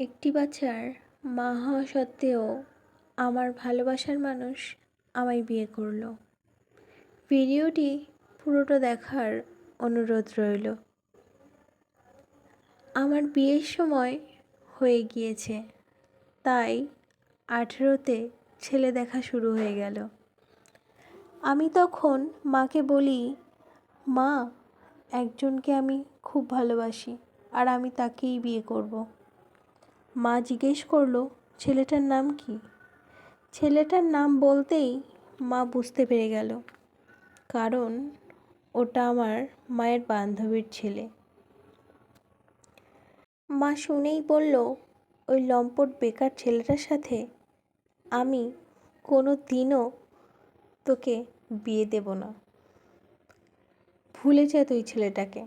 একটি বাচ্চার মা হওয়া সত্ত্বেও আমার ভালোবাসার মানুষ আমায় বিয়ে করল। ভিডিওটি পুরোটা দেখার অনুরোধ রইল। আমার বিয়ের সময় হয়ে গিয়েছে, তাই আঠেরোতে ছেলে দেখা শুরু হয়ে গেল। আমি তখন মাকে বলি, মা, একজনকে আমি খুব ভালোবাসি আর আমি তাকেই বিয়ে করব। মা জিজ্ঞেস করল, ছেলেটার নাম কি? ছেলেটার নাম বলতেই মা বুঝতে পেরে গেল, কারণ ওটা আমার মায়ের বান্ধবীর ছেলে। মা শুনেই বলল, ওই লম্পট বেকার ছেলেটার সাথে আমি কোনো দিনও তোকে বিয়ে দেব না। ভুলে যা তুই ছেলেটাকে।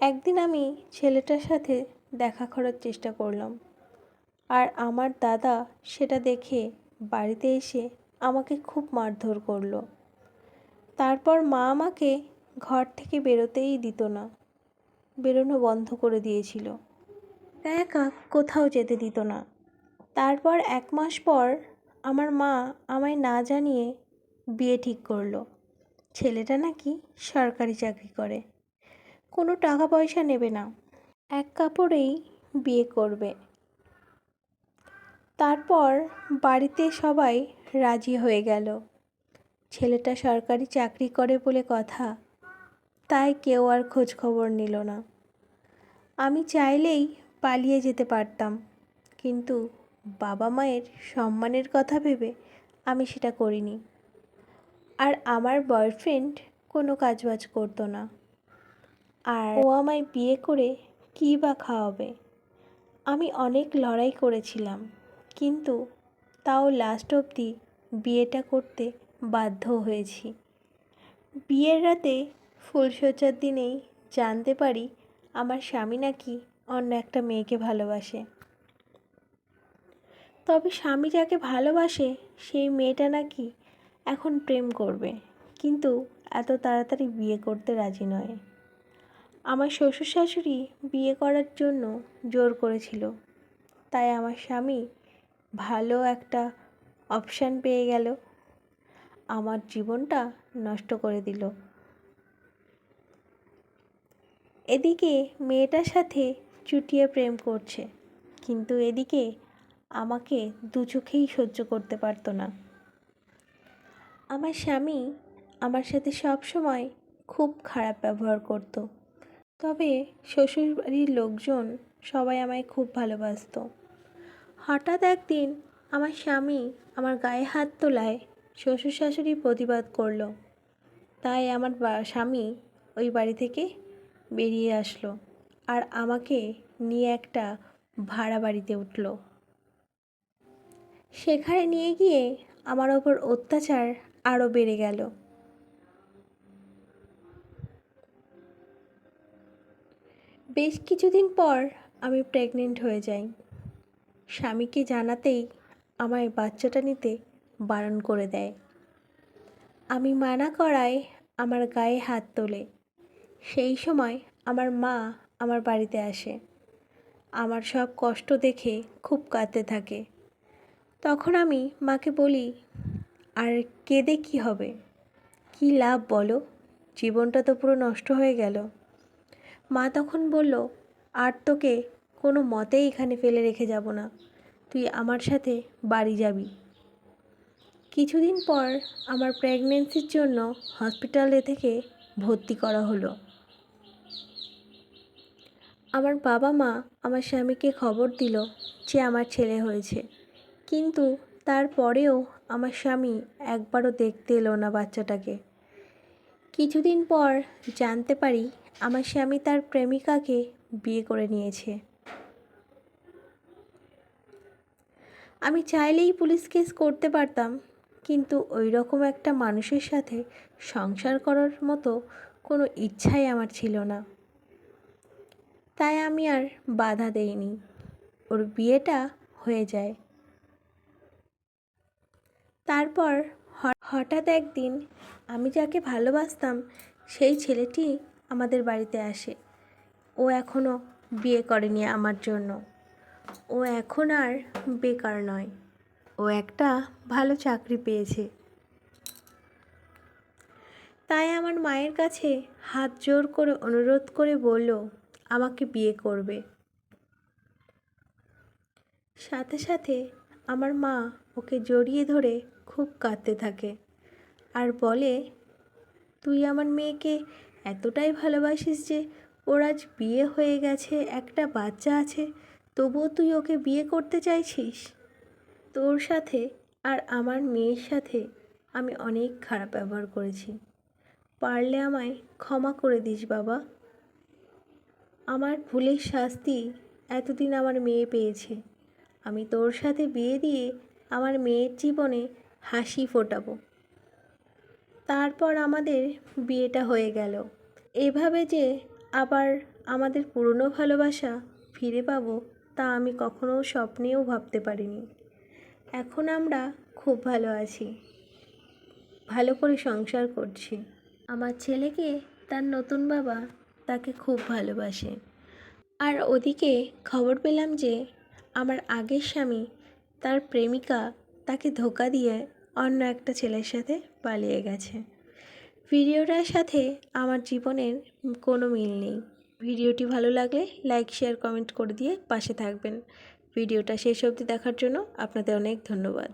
একদিন আমি ছেলেটার সাথে দেখা করার চেষ্টা করলাম। আর আমার দাদা সেটা দেখে বাড়িতে এসে আমাকে খুব মারধর করল। তারপর মা আমাকে ঘর থেকে বেরোতেই দিত না। বেরোনো বন্ধ করে দিয়েছিল। একা কোথাও যেতে দিত না। তারপর এক মাস পর আমার মা আমায় না জানিয়ে বিয়ে ঠিক করল। ছেলেটা নাকি সরকারি চাকরি করে। কোনো টাকা পয়সা নেবে না। এক কাপড়েই বিয়ে করবে। তারপর বাড়িতে সবাই রাজি হয়ে গেল। ছেলেটা সরকারি চাকরি করে বলে কথা, তাই কেউ আর খোঁজ খবর নিল না। আমি চাইলেই পালিয়ে যেতে পারতাম, কিন্তু বাবা মায়ের সম্মানের কথা ভেবে আমি সেটা করিনি। আর আমার বয়ফ্রেন্ড কোনো কাজবাজ করতো না। আর ও আমায় বিয়ে করে কী বা খাওয়াবে? আমি অনেক লড়াই করেছিলাম, কিন্তু তাও লাস্ট অবধি বিয়েটা করতে বাধ্য হয়েছি। বিয়ের রাতে ফুলসজ্জার দিনেই জানতে পারি আমার স্বামী নাকি অন্য একটা মেয়েকে ভালোবাসে। তবে স্বামী যাকে ভালোবাসে, সেই মেয়েটা নাকি এখন প্রেম করবে, কিন্তু এত তাড়াতাড়ি বিয়ে করতে রাজি নয়। আমার শ্বশুর শাশুড়ি বিয়ে করার জন্য জোর করেছিল। তাই আমার স্বামী ভালো একটা অপশান পেয়ে গেল। আমার জীবনটা নষ্ট করে দিল। এদিকে মেয়েটার সাথে চুটিয়ে প্রেম করছে, কিন্তু এদিকে আমাকে দু চোখেই সহ্য করতে পারতো না। আমার স্বামী আমার সাথে সব সময় খুব খারাপ ব্যবহার করত। তবে শ্বশুরবাড়ির লোকজন সবাই আমায় খুব ভালোবাসত। হঠাৎ একদিন আমার স্বামী আমার গায়ে হাত তোলায় শ্বশুর শাশুড়ি প্রতিবাদ করল। তাই আমার স্বামী ওই বাড়ি থেকে বেরিয়ে আসলো আর আমাকে নিয়ে একটা ভাড়া বাড়িতে উঠল। সেখানে নিয়ে গিয়ে আমার ওপর অত্যাচার আরও বেড়ে গেল। বেশ কিছুদিন পর আমি প্রেগনেন্ট হয়ে যাই। স্বামীকে জানাতেই আমায় বাচ্চাটা নিতে বারণ করে দেয়। আমি মানা করায় আমার গায়ে হাত তোলে। সেই সময় আমার মা আমার বাড়িতে আসে। আমার সব কষ্ট দেখে খুব কাঁদতে থাকে। তখন আমি মাকে বলি, আর কেঁদে কী হবে? কী লাভ বলো? জীবনটা তো পুরো নষ্ট হয়ে গেল। মা তখন বলল, আর তোকে কোনো মতেই এখানে ফেলে রেখে যাব না। তুই আমার সাথে বাড়ি যাবি। কিছুদিন পর আমার প্রেগনেন্সির জন্য হসপিটালে থেকে ভর্তি করা হলো। আমার বাবা মা আমার স্বামীকে খবর দিল যে আমার ছেলে হয়েছে। কিন্তু তারপরেও আমার স্বামী একবারও দেখতে এলো না বাচ্চাটাকে। কিছুদিন পর জানতে পারি আমার স্বামী তার প্রেমিকাকে বিয়ে করে নিয়েছে। আমি চাইলেই পুলিশ কেস করতে পারতাম, কিন্তু ওই রকম একটা মানুষের সাথে সংসার করার মতো কোনো ইচ্ছাই আমার ছিল না। তাই আমি আর বাধা দেইনি। ওর বিয়েটা হয়ে যায়। তারপর হঠাৎ একদিন আমি যাকে ভালোবাসতাম, সেই ছেলেটি আমাদের বাড়িতে আসে। ও এখনও বিয়ে করেনি আমার জন্য। ও এখন আর বেকার নয়। ও একটা ভালো চাকরি পেয়েছে। তাই আমার মায়ের কাছে হাত জোর করে অনুরোধ করে বলল, আমাকে বিয়ে করবে। সাথে সাথে আমার মা ওকে জড়িয়ে ধরে খুব কাঁদতে থাকে আর বলে, তুই আমার মেয়েকে এতটাই ভালোবাসিস যে ওর আজ বিয়ে হয়ে গেছে, একটা বাচ্চা আছে, তবুও তুই ওকে বিয়ে করতে চাইছিস? তোর সাথে আর আমার মেয়ের সাথে আমি অনেক খারাপ ব্যবহার করেছি। পারলে আমায় ক্ষমা করে দিস বাবা। আমার ভুলের শাস্তি এতদিন আমার মেয়ে পেয়েছে। আমি তোর সাথে বিয়ে দিয়ে আমার মেয়ের জীবনে হাসি ফোটাবো। তারপর আমাদের বিয়েটা হয়ে গেল। এভাবে যে আবার আমাদের পুরনো ভালোবাসা ফিরে পাবো তা আমি কখনো স্বপ্নেও ভাবতে পারিনি। এখন আমরা খুব ভালো আছি। ভালো করে সংসার করছি। আমার ছেলেকে, তার নতুন বাবা, তাকে খুব ভালোবাসে। আর ওদিকে খবর পেলাম যে, আমার আগের স্বামী, তার প্রেমিকা তাকে ধোকা দিয়ে অন্য একটা ছেলের সাথে পালিয়ে গেছে। ভিডিওটার সাথে আমার জীবনের কোনো মিল নেই। ভিডিওটি ভালো লাগলে লাইক শেয়ার কমেন্ট করে দিয়ে পাশে থাকবেন। ভিডিওটা শেষ অবধি দেখার জন্য আপনাদের অনেক ধন্যবাদ।